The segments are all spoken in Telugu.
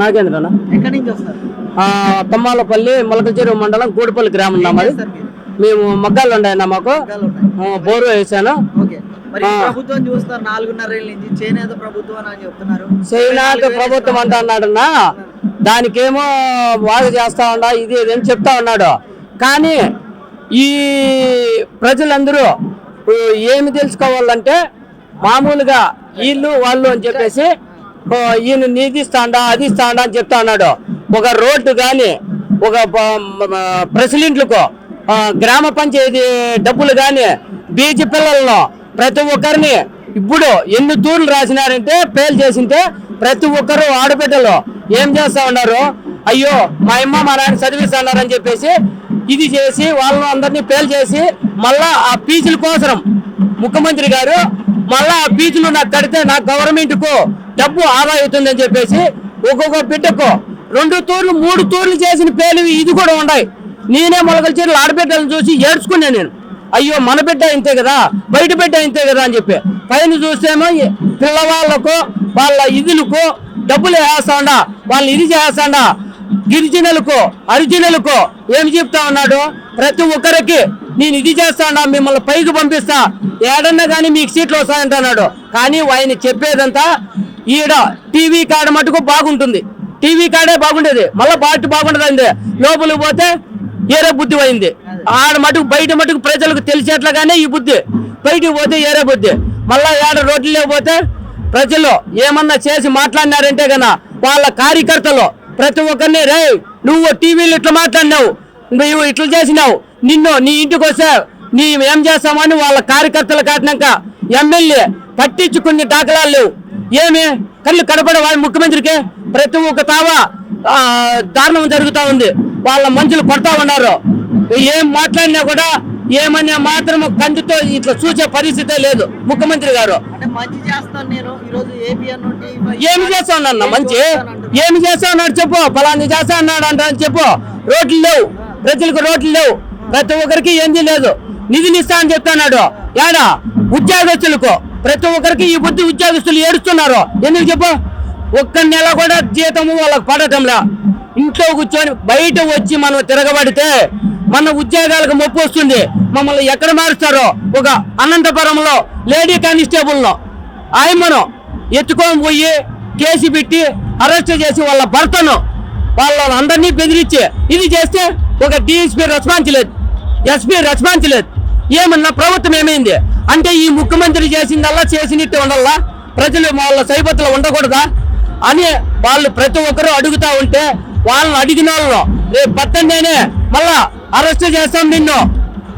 నాగేంద్రనా ఎక్కడి నుంచి వస్తారు? తమ్మాలపల్లి మొలకచెరువు మండలం గూడిపల్లి గ్రామం నా మరి చేస్తారు మీరు? మేము మగ్గాలు ఉన్నాయన్న మాకు. బోరు వేసాను. ఓకే. మరి ఈ ప్రభుత్వం చూస్తారు నాలుగున్నర ఏళ్ళ నుంచి చేనేత ప్రభుత్వం అని చెప్తున్నారు. చైనాక ప్రభుత్వం అంటా అన్నాడన్నా దానికేమో బాగా చేస్తా ఉండా ఇది అని చెప్తా ఉన్నాడు. కానీ ఈ ప్రజలందరూ ఏమి తెలుసుకోవాలంటే మామూలుగా వీళ్ళు వాళ్ళు అని చెప్పేసి ఈయన నీది ఇస్తాండా అది ఇస్తాండా అని చెప్తా అన్నాడు. ఒక రోడ్డు కానీ ఒక ప్రెసిడెంట్లకు గ్రామ పంచాయతీ డబ్బులు కానీ బీచ్ పిల్లలను ప్రతి ఒక్కరిని ఇప్పుడు ఎన్ని తూర్లు రాసినారంటే పేలు చేసింటే ప్రతి ఒక్కరు ఆడబిడ్డలు ఏం చేస్తా ఉన్నారు? అయ్యో మా అమ్మ మా నాయన చదివిస్తున్నారని చెప్పేసి ఇది చేసి వాళ్ళని అందరినీ పేలు చేసి మళ్ళా ఆ పీచుల కోసం ముఖ్యమంత్రి గారు మళ్ళా ఆ పీచులు నాకు కడితే నా గవర్నమెంట్కు డబ్బు ఆదా అవుతుందని చెప్పేసి ఒక్కొక్క బిడ్డకు రెండు తూర్లు మూడు తూర్లు చేసిన పేలు ఇది కూడా ఉన్నాయి. నేనే మొలకల చీరలు ఆడబిడ్డలను చూసి ఏడ్చుకున్నాను నేను. అయ్యో మన బిడ్డ ఇంతే కదా బయట బిడ్డ ఇంతే కదా అని చెప్పి. పైన చూస్తేమో పిల్లవాళ్ళకు వాళ్ళ ఇదులకు డబ్బులు వేస్తాడా వాళ్ళు ఇది చేస్తాడా. గిరిజనులకు హరిజనులకు ఏమి చెప్తా ఉన్నాడు? ప్రతి ఒక్కరికి నేను ఇది చేస్తాడా మిమ్మల్ని పైకి పంపిస్తా. ఏడన్నా కానీ మీకు సీట్లు వస్తాయంటున్నాడు. కానీ ఆయన చెప్పేదంతా ఈడ టీవీ కాడ మటుకు బాగుంటుంది. టీవీ కాడే బాగుండేది. మళ్ళీ పార్టీ బాగుండదండి. లోపలికి పోతే ఏరే బుద్ధి అయింది ఆడ మటుకు బయట మటుకు ప్రజలకు తెలిసేట్లుగానే ఈ బుద్ధి. బయటికి పోతే ఏరే బుద్ధి. మళ్ళీ ఏడ రోడ్లు లేకపోతే ప్రజలు ఏమన్నా చేసి మాట్లాడినారంటే కన్నా వాళ్ళ కార్యకర్తలు ప్రతి ఒక్కరిని రే నువ్వు టీవీలు ఇట్లా మాట్లాడినావు. నువ్వు ఇట్లా చేసినావు. నిన్ను నీ ఇంటికి వస్తే నీ ఏం చేస్తామని వాళ్ళ కార్యకర్తలు కాటినాక ఎమ్మెల్యే పట్టించుకునే దాఖలాలు లేవు. ఏమి? కళ్ళు కనపడే వాళ్ళ ముఖ్యమంత్రికి ప్రతి ఒక్క తావా దారుణం జరుగుతా ఉంది. వాళ్ళ మనుషులు కొడతా ఉన్నారు. ఏం మాట్లాడినా కూడా ఏమన్నా మాత్రం కంటితో ఇట్లా చూసే పరిస్థితే లేదు ముఖ్యమంత్రి గారు. ఏమి చేస్తా ఉన్నా మంచి? ఏమి చేస్తా ఉన్నాడు చెప్పు. ఫలాన్ని చేస్తా అన్నాడు అంట అని చెప్పు. రోడ్లు లేవు. ప్రజలకు రోడ్లు లేవు. ప్రతి ఒక్కరికి ఏంది లేదు నిధిని ఇస్తా అని చెప్తున్నాడు. ఏడా ఉద్యోగస్తులకు. ప్రతి ఒక్కరికి ఈ బుద్ధి ఉద్యోగస్తులు ఏడుస్తున్నారు. ఎందుకు చెప్పు? ఒక్క నెల కూడా జీతము వాళ్ళకి పడటంలా? ఇంట్లో కూర్చొని బయట వచ్చి మనం తిరగబడితే మన ఉద్యోగాలకు మొప్పు వస్తుంది. మమ్మల్ని ఎక్కడ మారుస్తారో? ఒక అనంతపురంలో లేడీ కానిస్టేబుల్లో ఆయమ్మను ఎత్తుకొని పోయి కేసు పెట్టి అరెస్ట్ చేసి వాళ్ళ భర్తను వాళ్ళని అందరినీ బెదిరించి ఇది చేస్తే ఒక డిఎస్పీ రెస్పాన్స్ లేదు. ఎస్పీ రెస్పాన్స్ లేదు. ఏమన్నా ప్రభుత్వం ఏమైంది? అంటే ఈ ముఖ్యమంత్రి చేసిందల్లా చేసినట్టు ఉండాలా ప్రజలు వాళ్ళ సైబత్తులు ఉండకూడదా అని వాళ్ళు ప్రతి ఒక్కరూ అడుగుతా ఉంటే వాళ్ళని అడిగిన వాళ్ళు రేపు పత్తండేనే మళ్ళా అరెస్ట్ చేస్తాం నిన్ను.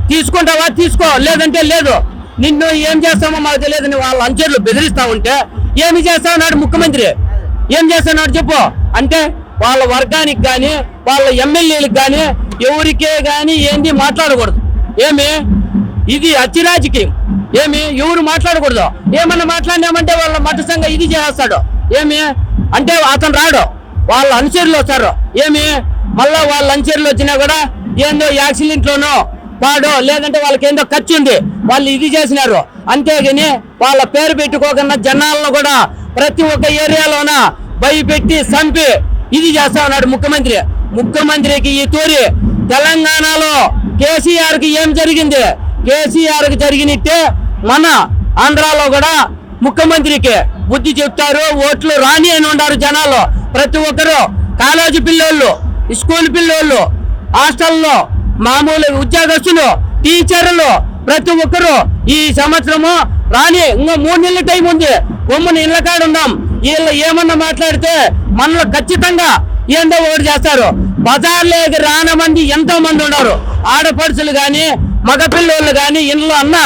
తీసుకుంటావా? తీసుకో. లేదంటే లేదు. నిన్ను ఏం చేస్తామో మాకు తెలియదని వాళ్ళ అంచెర్లు బెదిరిస్తా ఉంటే ఏమి చేస్తావు నాడు ముఖ్యమంత్రి? ఏం చేస్తానాడు చెప్పు. అంటే వాళ్ళ వర్గానికి కానీ వాళ్ళ ఎమ్మెల్యేలకు కానీ ఎవరికే కానీ ఏంది మాట్లాడకూడదు. ఏమి? ఇది అతి రాజకీయం ఏమి? ఎవరు మాట్లాడకూడదు. ఏమన్నా మాట్లాడినామంటే వాళ్ళ మత సంఘ ఇది చేస్తాడు ఏమి? అంటే అతను రాడు. వాళ్ళ అనుచరులు వస్తారు. ఏమి? మళ్ళా వాళ్ళ అనుచరులు వచ్చినా కూడా ఏందో యాక్సిడెంట్లోనో వాడు లేదంటే వాళ్ళకి ఏందో ఖర్చు ఉంది. వాళ్ళు ఇది చేసినారు. అంతేగాని వాళ్ళ పేరు పెట్టుకోకుండా జనాలను కూడా ప్రతి ఒక్క ఏరియాలోన భయపెట్టి చంపి ఇది చేస్తా ఉన్నాడు ముఖ్యమంత్రి. ముఖ్యమంత్రికి ఈ తూరి తెలంగాణలో కేసీఆర్కి ఏం జరిగింది? కేసీఆర్కి జరిగినట్టే మన ఆంధ్రాలో కూడా ముఖ్యమంత్రికి బుద్ధి చెప్తారు ఓట్లు రాని అని ఉన్నారు జనాలు. ప్రతి ఒక్కరు కాలేజీ పిల్లోళ్ళు స్కూల్ పిల్లోళ్ళు హాస్టల్లో మామూలు ఉద్యోగస్తులు టీచర్లు ప్రతి ఒక్కరు ఈ సంవత్సరము రాని ఇంకా మూడు నెలల టైం ఉంది. బొమ్మను ఇళ్ళ కాడ ఉందాం. వీళ్ళు ఏమన్నా మాట్లాడితే మనలో ఖచ్చితంగా ఏందో ఓటు చేస్తారు. బజార్లోకి రానమంది ఎంతో మంది ఉన్నారు. ఆడపడుచులు కానీ మగపిల్లోళ్ళు కానీ గాని ఇంట్లో అన్న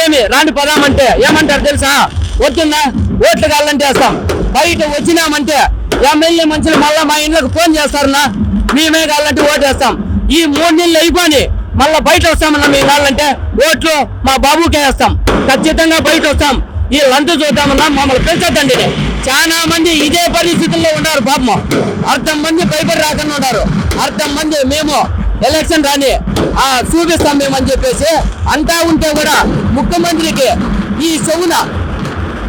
ఏమి రాని పదామంటే. ఏమంటారు తెలుసా? వద్దున్నా ఓట్లు కావాలంటే వేస్తాం బయట వచ్చినామంటే ఎమ్మెల్యే మనుషులు మళ్ళా మా ఇంట్లోకి ఫోన్ చేస్తారన్నా. మేమే కావాలంటే ఓటు వేస్తాం ఈ మూడు నెలలు అయిపోయి మళ్ళా బయట వస్తామన్నా మేము కావాలంటే ఓట్లు మా బాబుకే వేస్తాం. ఖచ్చితంగా బయట వస్తాం. ఈ లంచు చూద్దామన్నా మమ్మల్ని పెంచద్దండి చాలా మంది ఇదే పరిస్థితుల్లో ఉన్నారు పాపం. అర్థం మంది భయపడి రాకుండా ఉన్నారు. అర్థం మంది మేము ఎలక్షన్ రాని ఆ చూపిస్తాం మేము అని చెప్పేసి అంతా ఉంటే కూడా ముఖ్యమంత్రికి ఈ చెవున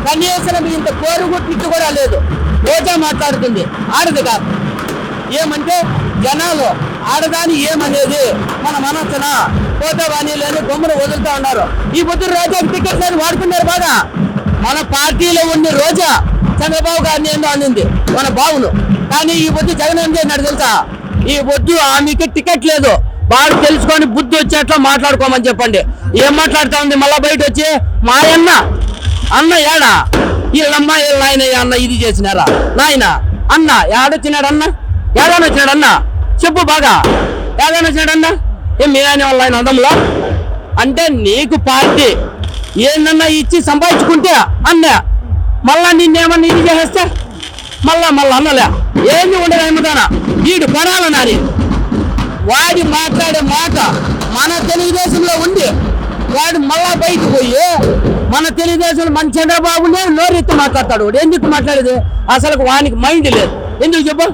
కనీసం ఇంత కోరుగుట్టిట్టు కూడా లేదు. రోజా మాట్లాడుతుంది. ఆడది కాదు. ఏమంటే జనాలు ఆడదాని ఏమనేది మన మనసున పోతే వాణి లేని బొమ్మను వదులుతా ఉన్నారు. ఈ పొద్దు రోజా టికెట్ అని వాడుకున్నారు బాగా. మన పార్టీలో ఉన్న రోజా చంద్రబాబు గారిని ఏందో అనింది మన బావును కానీ ఈ పొద్దు జగన్ ఏం చేసినాడు తెలుసా? ఈ పొద్దు ఆమెకి టికెట్ లేదు. బాగా తెలుసుకొని బుద్ధి వచ్చేట్లా మాట్లాడుకోమని చెప్పండి. ఏం మాట్లాడుతా ఉంది? మళ్ళా బయట వచ్చి మా అన్న అన్న ఏడా? వీళ్ళమ్మ వీళ్ళ ఆయన అన్న? ఇది చేసినారా? నాయన అన్న ఏడొచ్చినాడు అన్న? ఏడాని వచ్చినాడు అన్న? చెప్పు బాగా. ఏడాని వచ్చినాడు అన్న? ఏం మీ నాయన వాళ్ళ ఆయన అందంలో అంటే నీకు పార్టీ. ఏందన్నా ఇచ్చి సంపాదించుకుంటే అన్న? మళ్ళా నిన్నేమన్నా ఇది చేసేస్తే? మళ్ళా మళ్ళా అన్నలే. ఏమి ఉండదు ఏమదానా వీడు పడాలన్నారు వాడి మాట్లాడే మాట మన తెలుగుదేశంలో ఉంది. వాడు మళ్ళా బయటకు పోయి మన తెలుగుదేశంలో మన చంద్రబాబునే నోరెత్తి మాట్లాడతాడు. వాడు ఎందుకు మాట్లాడేది? అసలు వానికి మైండ్ లేదు. ఎందుకు చెప్పు?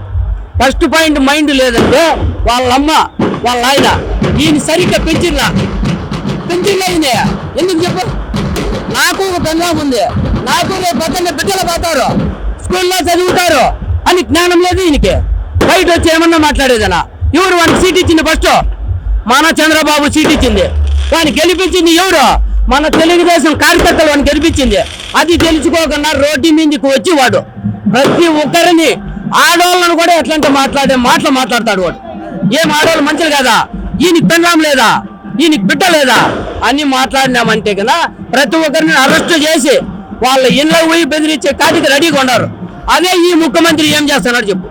ఫస్ట్ పాయింట్ మైండ్ లేదంటే వాళ్ళ అమ్మ వాళ్ళ ఆయన ఈయన సరిగ్గా పెంచిర్లా పెంచిర్లా ఈయన. ఎందుకు చెప్పు? నాకు ఒక పెంజాం ఉంది. నాకు రేపు పక్కన బిడ్డలు పోతారు స్కూల్లో చదువుతారు. అని జ్ఞానం లేదు ఈయనకి. బయట వచ్చి ఏమన్నా మాట్లాడేదనా ఎవరు వాడికి సీట్ ఇచ్చింది ఫస్ట్ మన చంద్రబాబు సీట్ ఇచ్చింది. వాడిని గెలిపించింది ఎవరు? మన తెలుగుదేశం కార్యకర్తలు వాడిని గెలిపించింది. అది తెలుసుకోకుండా రోడ్డు మీదకి వచ్చి వాడు. ప్రతి ఒక్కరిని ఆడవాళ్ళను కూడా ఎట్లాంటి మాట్లాడే మాటలు మాట్లాడతాడు వాడు. ఏం ఆడవాళ్ళు మంచిది కదా? ఈయనకి పెనరాం లేదా? ఈయనకి బిడ్డ లేదా? అని మాట్లాడినామంటే కదా ప్రతి ఒక్కరిని అరెస్ట్ చేసి వాళ్ళ ఇళ్ళ పోయి బెదిరించే కాటికి రెడీగా ఉన్నారు. అదే ఈ ముఖ్యమంత్రి ఏం చేస్తున్నాడు చెప్పు.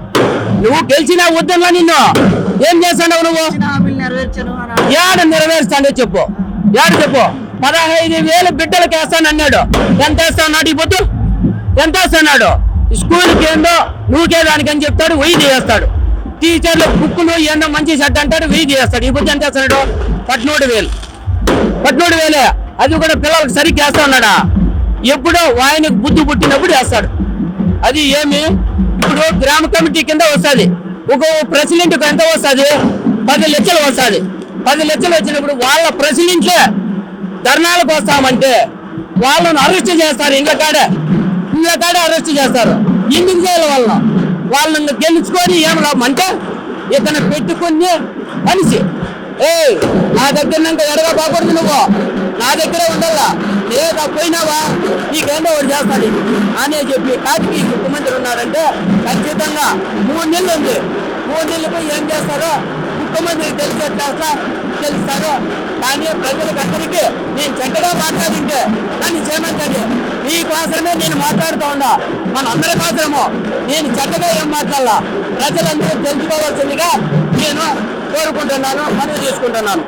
నువ్వు గెలిచినా వద్దన్నా నిన్ను. ఏం చేస్తున్నావు నువ్వు? అన్నాడు. ఏడ నెరవేరుస్తాడో చెప్పు. ఏడ చెప్పు. పదహైదు వేలు బిడ్డలకు వేస్తానన్నాడు ఎంత వేస్తాడు ఈ పొద్దు ఎంత వేస్తున్నాడు స్కూల్కి ఏందో నువ్వుకే దానికని చెప్తాడు వెయ్యి చేస్తాడు. టీచర్లు బుక్కులు ఏందో మంచి షర్ట్ అంటాడు వెయ్యి చేస్తాడు. ఈ పొద్దు ఎంత వేస్తున్నాడు? పద్మూడు వేలు. పద్మూడు వేలే. అది కూడా పిల్లలకు సరిగ్గా వేస్తా ఉన్నాడా? ఎప్పుడో ఆయనకు బుద్ధి పుట్టినప్పుడు వేస్తాడు. అది ఏమి? ఇప్పుడు గ్రామ కమిటీ కింద వస్తుంది. ఒక ప్రెసిడెంట్ ఎంత వస్తుంది? పది లక్షలు వస్తుంది. పది లక్షలు వచ్చినప్పుడు వాళ్ళ ప్రెసిడెంట్లే ధర్నాలకు వస్తామంటే వాళ్ళను అరెస్ట్ చేస్తారు ఇండ్ల కాడే. ఇండ్ల కాడే అరెస్ట్ చేస్తారు. ఎందుకు చేయాలి వాళ్ళను? వాళ్ళని గెలుచుకొని ఏం రామంటే ఇతను పెట్టుకుని మనిషి. ఏ నా దగ్గర ఇంకా ఎడగా పోకూడదు నువ్వు. నా దగ్గరే ఉండాలా? లేదా పోయినావా నీకేందో ఒకటి చేస్తాను. అనే చెప్పి కాటికి ముఖ్యమంత్రి ఉన్నారంటే ఖచ్చితంగా మూడు నెలలు ఉంది. మూడు నెలలకు ఏం చేస్తారో ముఖ్యమంత్రి చేస్తా తెలుస్తారో. కానీ ప్రజలకు అందరికీ నేను చెడ్డగా మాట్లాడింటే నన్ను నీ నీకోసమే నేను మాట్లాడుతూ ఉన్నా. మన అందరి నేను చెడ్డగా ఏం మాట్లాడాలా? ప్రజలందరూ తెలుసుకోవాల్సిందిగా నేను కోరుకుంటున్నాను మనవి చేసుకుంటున్నాను.